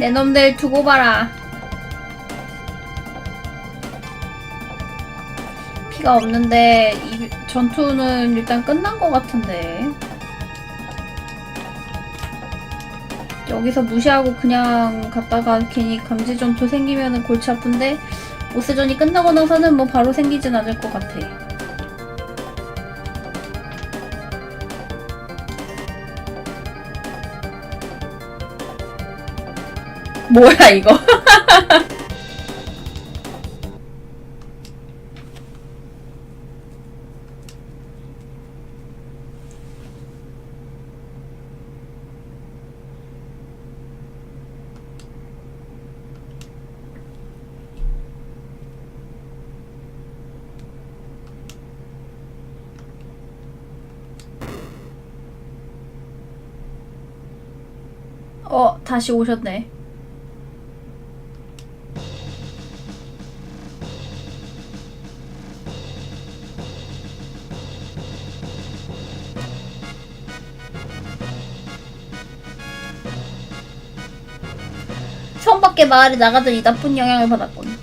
내 놈들 두고 봐라. 피가 없는데 이 전투는 일단 끝난 것 같은데. 여기서 무시하고 그냥 갔다가 괜히 강제 전투 생기면은 골치 아픈데 보스전이 끝나고 나서는 뭐 바로 생기진 않을 것 같아. 뭐야 이거? 어 다시 오셨네. 마을에 나가더니 나쁜 영향을 받았군.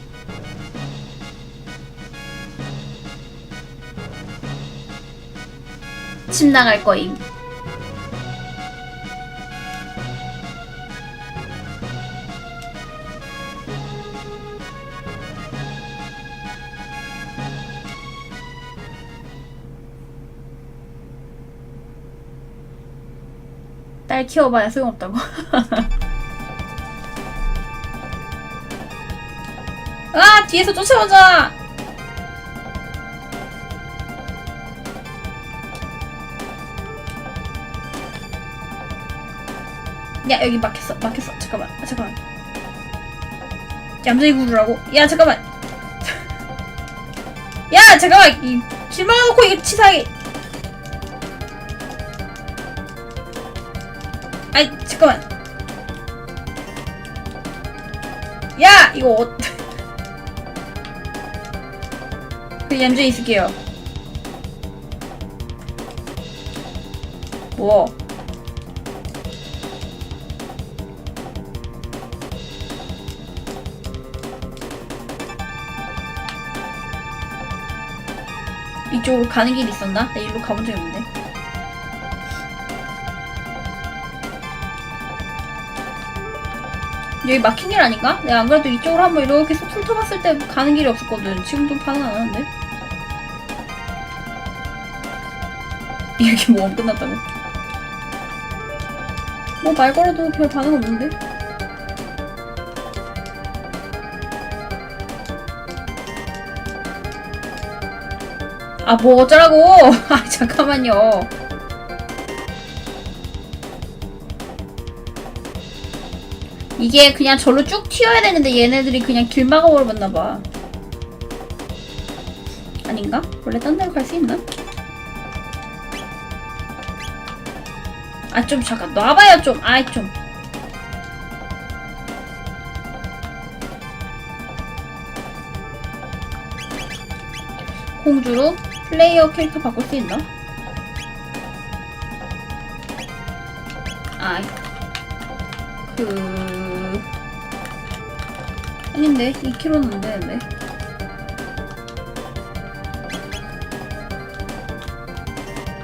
집 나갈 거임. 딸 키워봐야 소용없다고. 뒤에서 쫓아오자. 야 여기 막혔어 막혔어. 잠깐만 아, 잠깐만. 얌전히 구르라고? 야 잠깐만. 야 잠깐만. 이 길막아놓고 이거 치사하게. 아이 잠깐만. 야 이거 어... 그 얌전히 있을게요. 뭐 이쪽으로 가는 길이 있었나? 나 일로 가본 적이 없는데 여기 막힌 길 아닌가? 내가 안 그래도 이쪽으로 한번 이렇게 쏙 훑어봤을 때 가는 길이 없었거든. 지금도 반응 안 하는데? 여기 모험 끝났다고? 뭐 말 걸어도 별 반응 없는데? 아, 뭐 어쩌라고! 아, 잠깐만요. 이게 그냥 절로 쭉 튀어야 되는데 얘네들이 그냥 길 막아버렸나 봐. 아닌가? 원래 딴 데로 갈 수 있나? 아, 좀 잠깐 놔봐요, 좀. 아이, 좀. 공주로 플레이어 캐릭터 바꿀 수 있나? 아, 그... 아닌데? 2kg는 안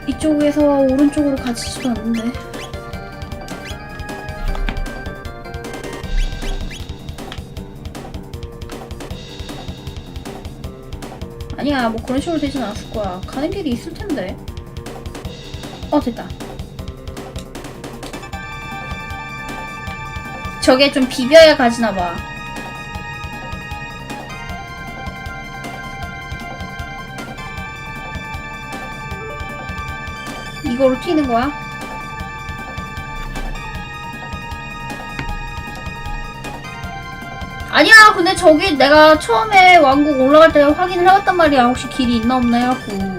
이쪽에서 오른쪽으로 가지지도 않는데? 아니야 뭐 그런 식으로 되진 않았을 거야. 가는 길이 있을 텐데. 어 됐다. 저게 좀 비벼야 가지나 봐. 이거로 튀는 거야? 아니야, 근데 저기 내가 처음에 왕국 올라갈 때 확인을 해봤단 말이야. 혹시 길이 있나 없나 해갖고.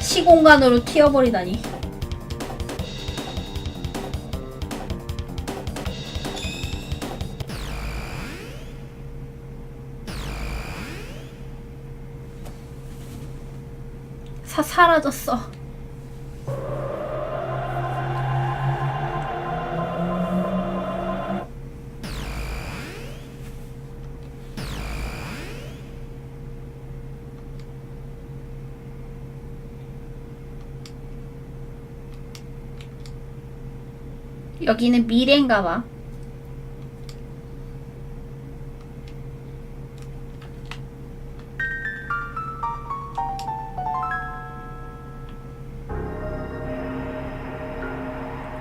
시공간으로 튀어버리다니. 사 사라졌어. 여기는 미래인가 봐.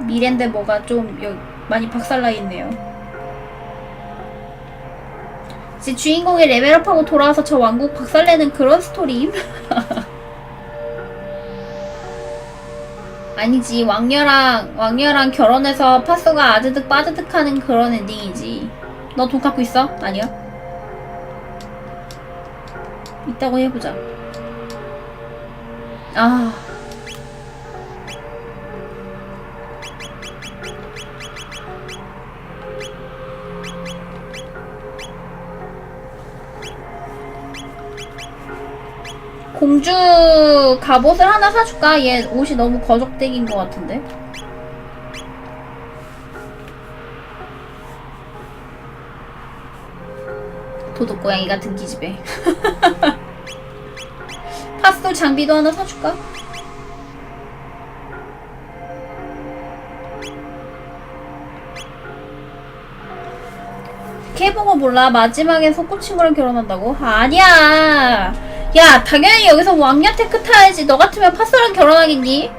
미래인데 뭐가 좀 여, 많이 박살나 있네요. 이제 주인공이 레벨업하고 돌아와서 저 왕국 박살내는 그런 스토리임? 아니지 왕녀랑 왕녀랑 결혼해서 파스가 아드득 빠드득 하는 그런 엔딩이지. 너 돈 갖고 있어? 아니야? 있다고 해보자. 아. 공주 갑옷을 하나 사줄까? 얘 옷이 너무 거적대기인 것 같은데. 도둑고양이 같은 기집애. 파스톨 장비도 하나 사줄까? 케보고 몰라 마지막에 소꿉친구랑 결혼한다고? 아니야 야 당연히 여기서 왕녀 테크 타야지. 너 같으면 파스랑 결혼하겠니?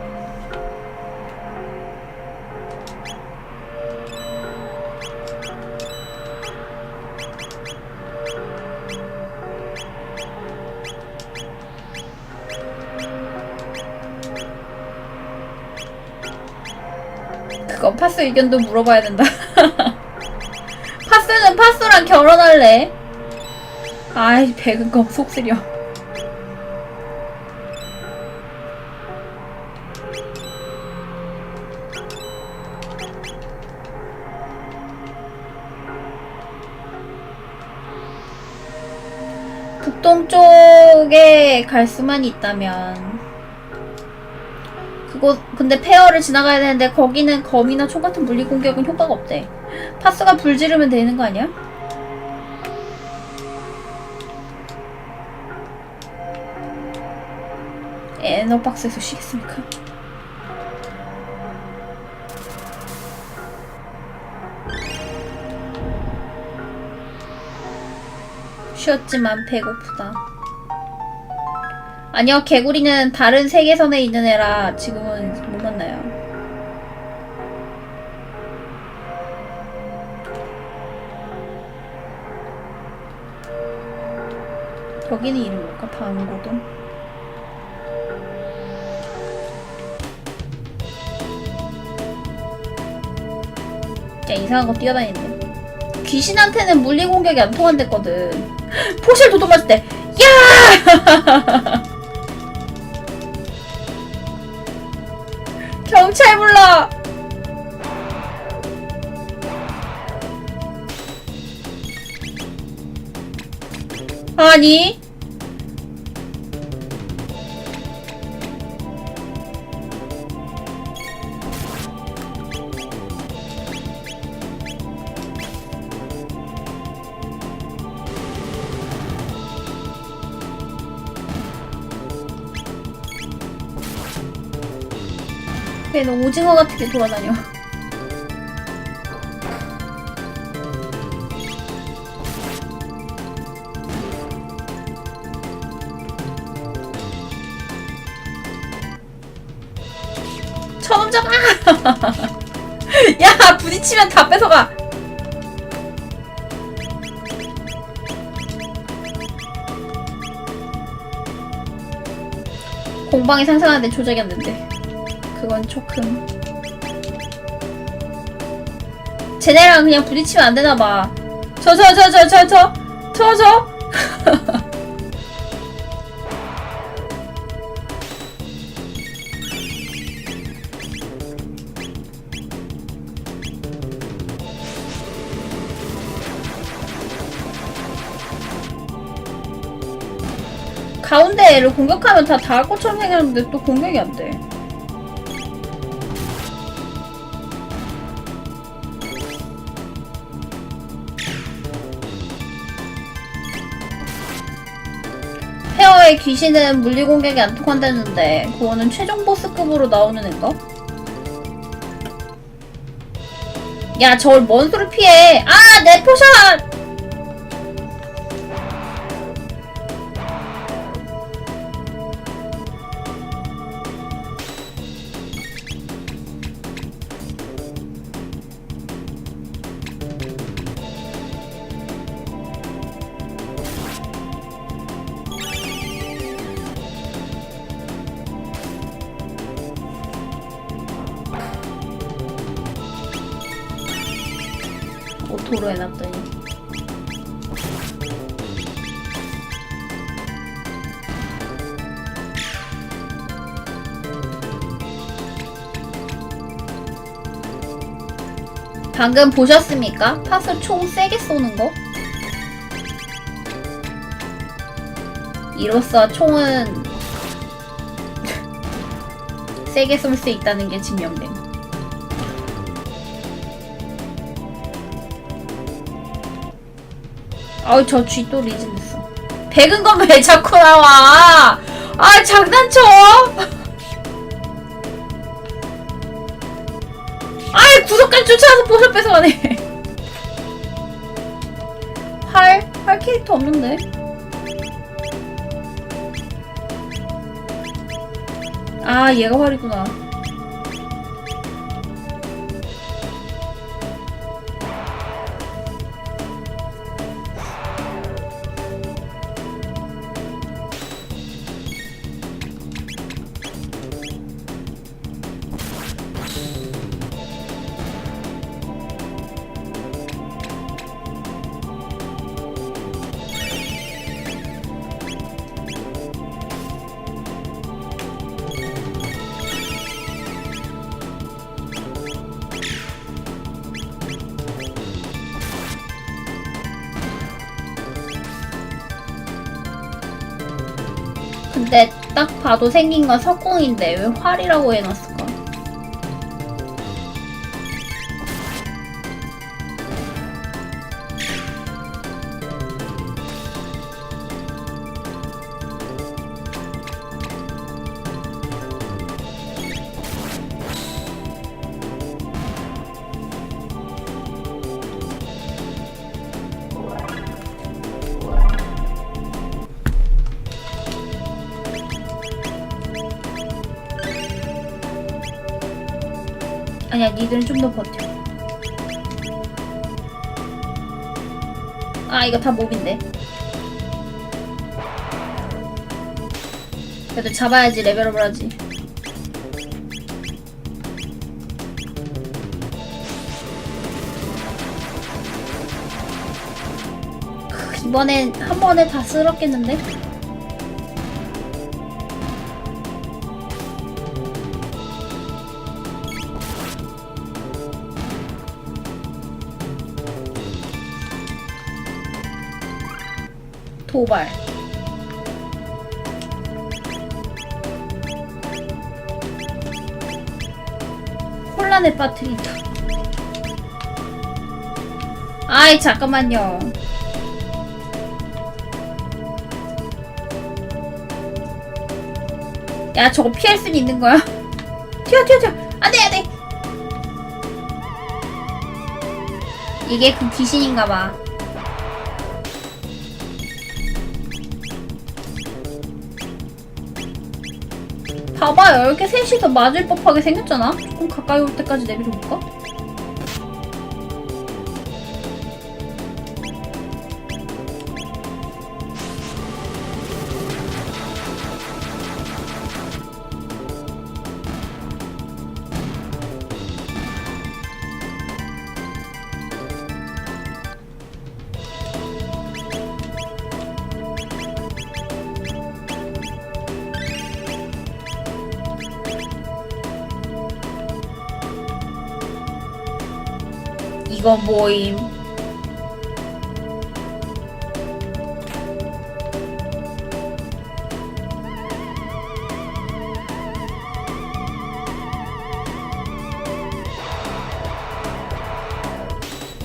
그건 파스 의견도 물어봐야 된다. 파스는 파스랑 결혼할래? 아이 거 속쓰려 북동 쪽에 갈 수만 있다면 그곳 근데 페어를 지나가야 되는데 거기는 검이나 총 같은 물리 공격은 효과가 없대 파스가 불 지르면 되는 거 아니야? 에너박스에서 쉬겠습니까? 쉬었지만 배고프다. 아니요, 개구리는 다른 세계선에 있는 애라 지금은 못 만나요. 여기는 이름 뭘까? 방고동? 야, 이상한 거 뛰어다니네. 귀신한테는 물리 공격이 안 통한댔거든. 포실 도둑 맞을 때, 야! 경찰 불러! 아니? 걔는 오징어 같은 게 돌아다녀. 처음 잡아! 야, 부딪히면 다 뺏어가! 공방이 상상하는데 조작이 안 된대. 그건 조금. 쟤네랑 그냥 부딪히면 안 되나 봐. 저, 저, 저, 저, 저, 저, 저, 저. 가운데 애를 공격하면 다 닿을 것처럼 생겼는데 또 공격이 안 돼. 페어의 귀신은 물리 공격이 안 통한다는데 그거는 최종 보스급으로 나오는 애가? 야, 저걸 뭔 소리 피해? 아, 내 포샷! 방금 보셨습니까? 파스 총 세게 쏘는 거? 이로써 총은 세게 쏠 수 있다는 게 증명됨. 아우 저 쥐또 리즌했어. 백은 건 왜 자꾸 나와? 아 장난쳐? 구석까지 쫓아와서 보셔 뺏어가네. 활? 활 캐릭터 없는데? 아 얘가 활이구나. 봐도 생긴 건 석궁인데 왜 활이라고 해놨을 아니야 니들은 좀 더 버텨. 아 이거 다 몹인데? 그래도 잡아야지 레벨업을 하지. 크, 이번엔 한 번에 다 쓸었겠는데? 도발. 혼란에 빠뜨린다. 아이 잠깐만요. 야 저거 피할 수 있는 거야? 튀어 튀어 튀어. 안돼 안돼. 이게 그 귀신인가봐 봐봐요 이렇게 셋이서 맞을 법하게 생겼잖아 조금 가까이 올 때까지 내비려 볼까?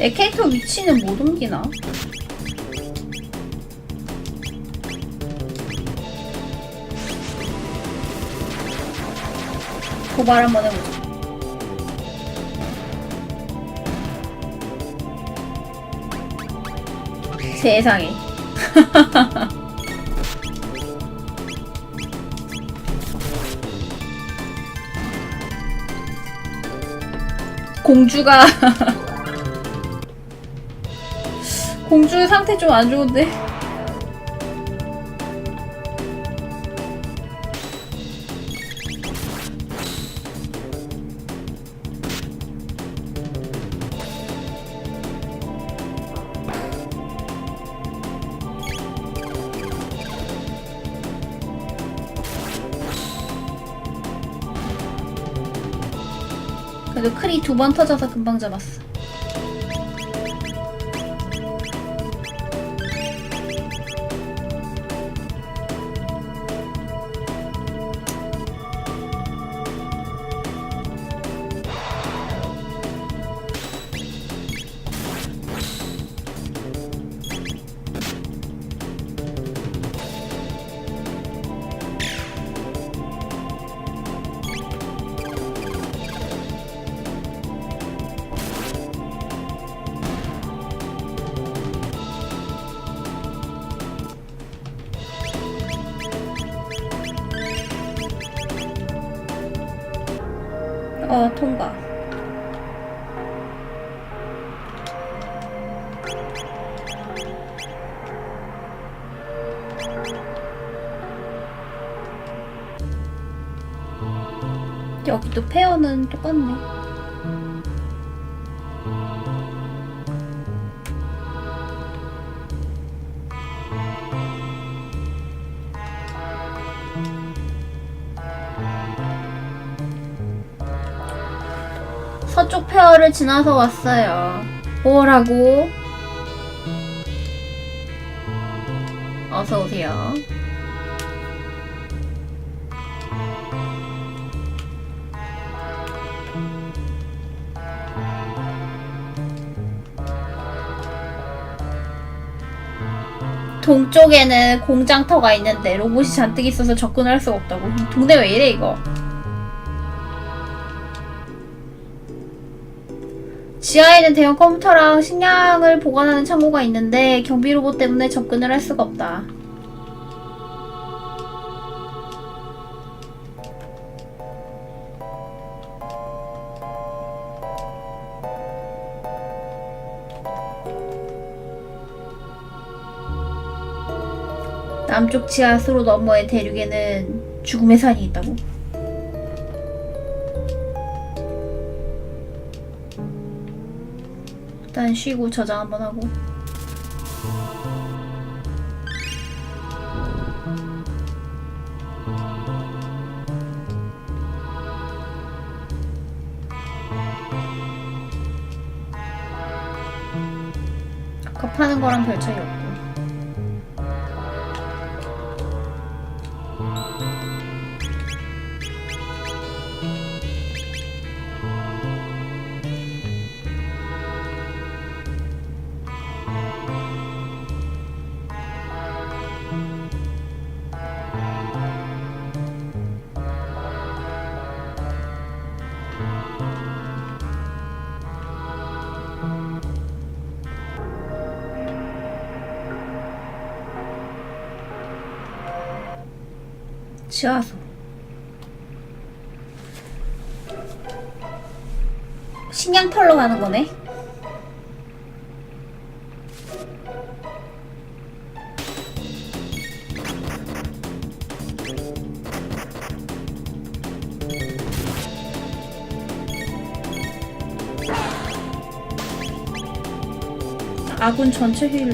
내 캐릭터 위치는 못 옮기나? 도발 한번 해보자. 세상에. 공주가 공주 상태 좀 안 좋은데. 그래도 크리 두 번 터져서 금방 잡았어. 어, 통과. 여기 또 페어는 똑같네. 서쪽 페어를 지나서 왔어요. 뭐라고? 어서 오세요. 동쪽에는 공장터가 있는데 로봇이 잔뜩 있어서 접근을 할 수가 없다고. 이 동네 왜 이래 이거? 지하에는 대형 컴퓨터랑 식량을 보관하는 창고가 있는데 경비 로봇 때문에 접근을 할 수가 없다. 남쪽 지하수로 너머의 대륙에는 죽음의 산이 있다고. 일단 쉬고 저장 한번 하고. 파는 거랑 별 차이 없고. 지하수. 식량 털러 가는 거네. 아군 전체 휘율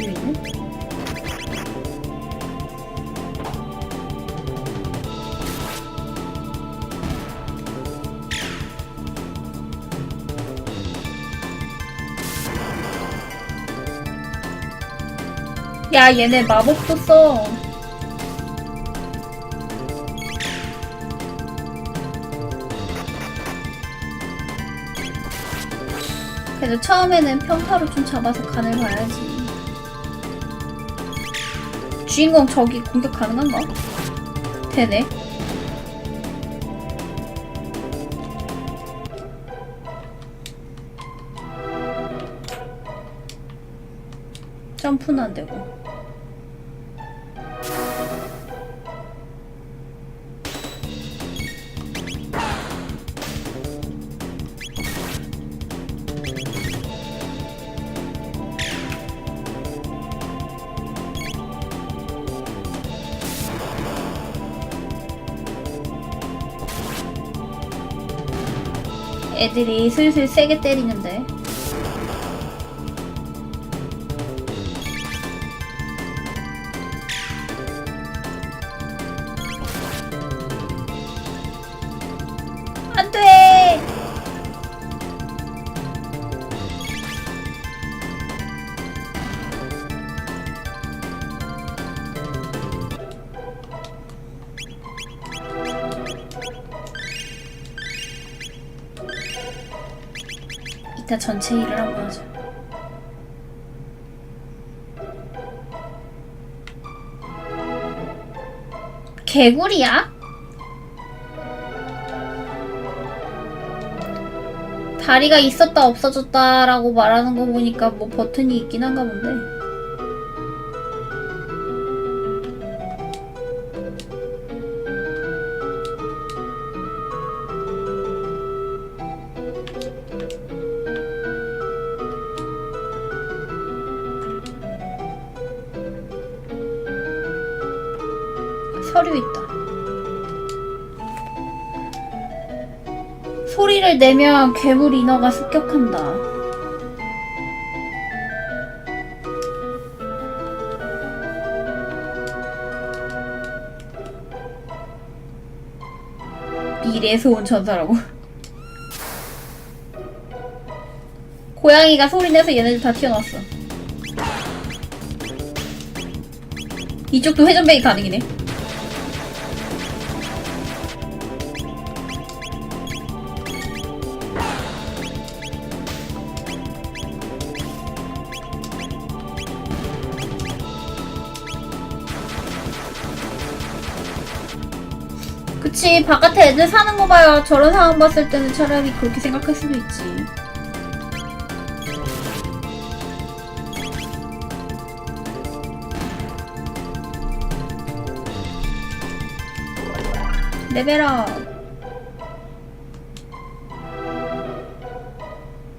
야 얘네 마법도 써. 그래도 처음에는 평타로 좀 잡아서 간을 봐야지. 주인공 저기 공격 가능한가? 되네. 점프는 안 되고. 애들이 슬슬 세게 때리는데. 이따 전체 일을 한번 하자. 개구리야? 다리가 있었다 없어졌다라고 말하는 거 보니까 뭐 버튼이 있긴 한가 본데. 내면 괴물 인어가 습격한다. 미래에서 온 전사라고. 고양이가 소리 내서 얘네들 다 튀어나왔어. 이쪽도 회전배기 가능이네. 그치 바깥에 애들 사는 거 봐요. 저런 상황 봤을 때는 차라리 그렇게 생각할 수도 있지. 레벨업.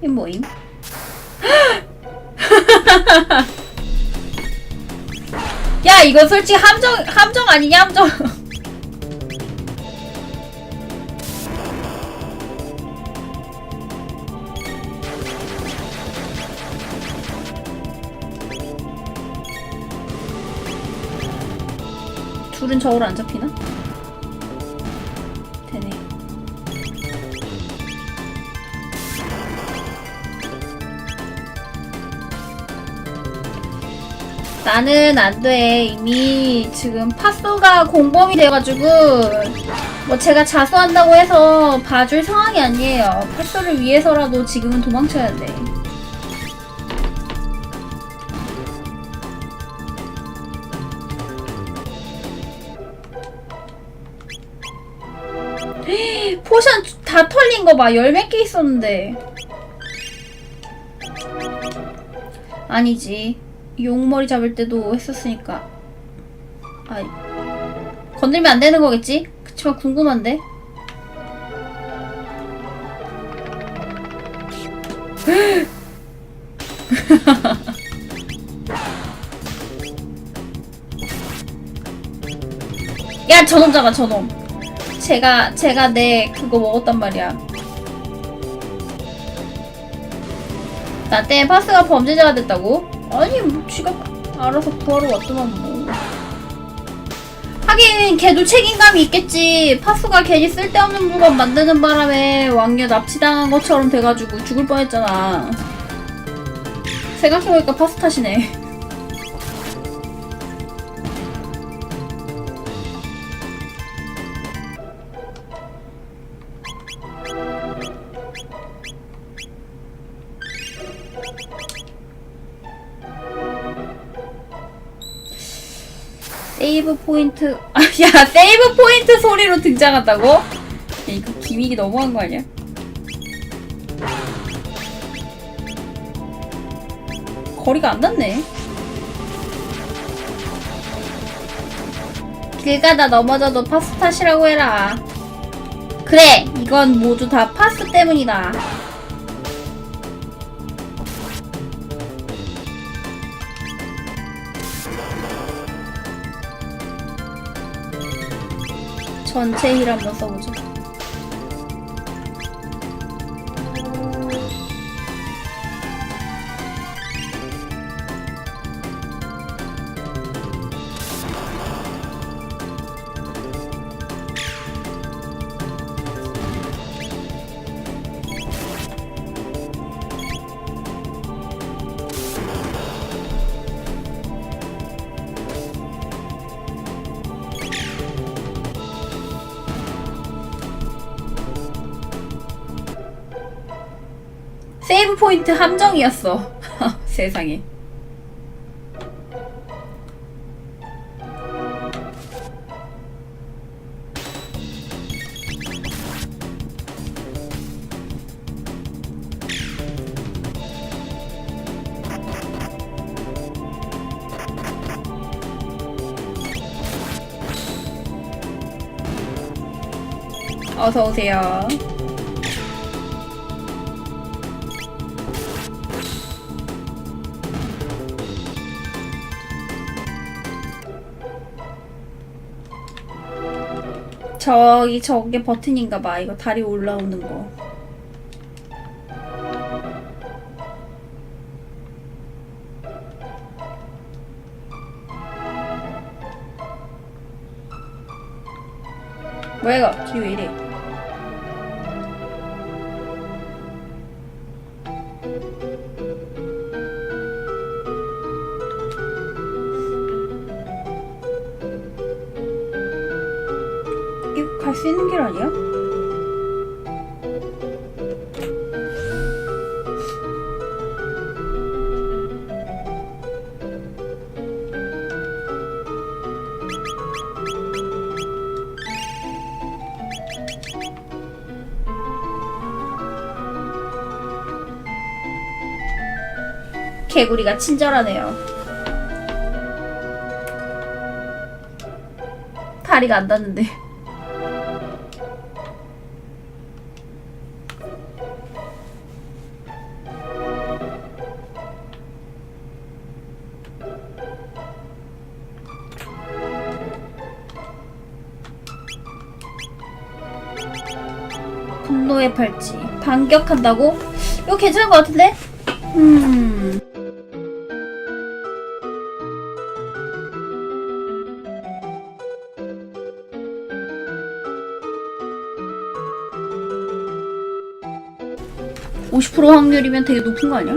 이 뭐임? 야 이거 솔직히 함정 함정 아니냐 함정 둘은 저울 안 잡히나? 되네. 나는 안 돼. 이미 지금 파스가 공범이 돼가지고 뭐 제가 자수한다고 해서 봐줄 상황이 아니에요. 파스를 위해서라도 지금은 도망쳐야 돼. 다 털린 거 봐. 열몇 개 있었는데. 아니지. 용머리 잡을 때도 했었으니까. 아, 건들면 안 되는 거겠지? 그치만 궁금한데? 야, 저놈 잡아, 저놈. 제가 제가 내 그거 먹었단 말이야. 나 때문에 파스가 범죄자가 됐다고? 아니 뭐 지가 알아서 구하러 왔더만 뭐. 하긴 걔도 책임감이 있겠지. 파스가 괜히 쓸데없는 물건 만드는 바람에 왕녀 납치당한 것처럼 돼가지고 죽을 뻔했잖아. 생각해보니까 파스 탓이네. 세이브 포인트 아, 야 세이브 포인트 소리로 등장한다고? 야, 이거 기믹이 너무한 거 아니야? 거리가 안 닿네. 길 가다 넘어져도 파스 탓이라고 해라. 그래, 이건 모두 다 파스 때문이다. 전체 힐 한번 써보자. 세이브 포인트 함정이었어. 세상에. 어서 오세요. 저기 저게 버튼인가 봐. 이거 다리 올라오는 거. 뭐야 이거? 뒤왜 이래? 개구리가 친절하네요. 다리가 안 닿는데. 분노의 팔찌. 반격한다고? 이거 괜찮은 것 같은데? 음. (50% 확률이면 되게 높은 거 아니야?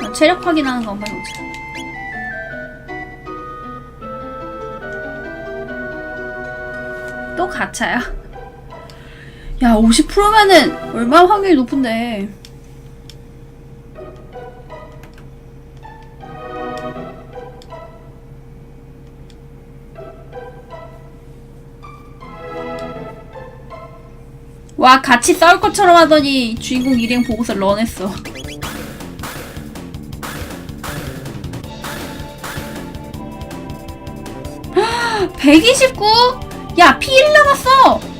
아, 체력 확인하는 거 한번 해보자. 또 가차야? 야, 50%면은 얼마나 확률이 높은데. 와, 같이 싸울 것처럼 하더니 주인공 일행 보고서 런했어. 129? 야, 피 1 남았어!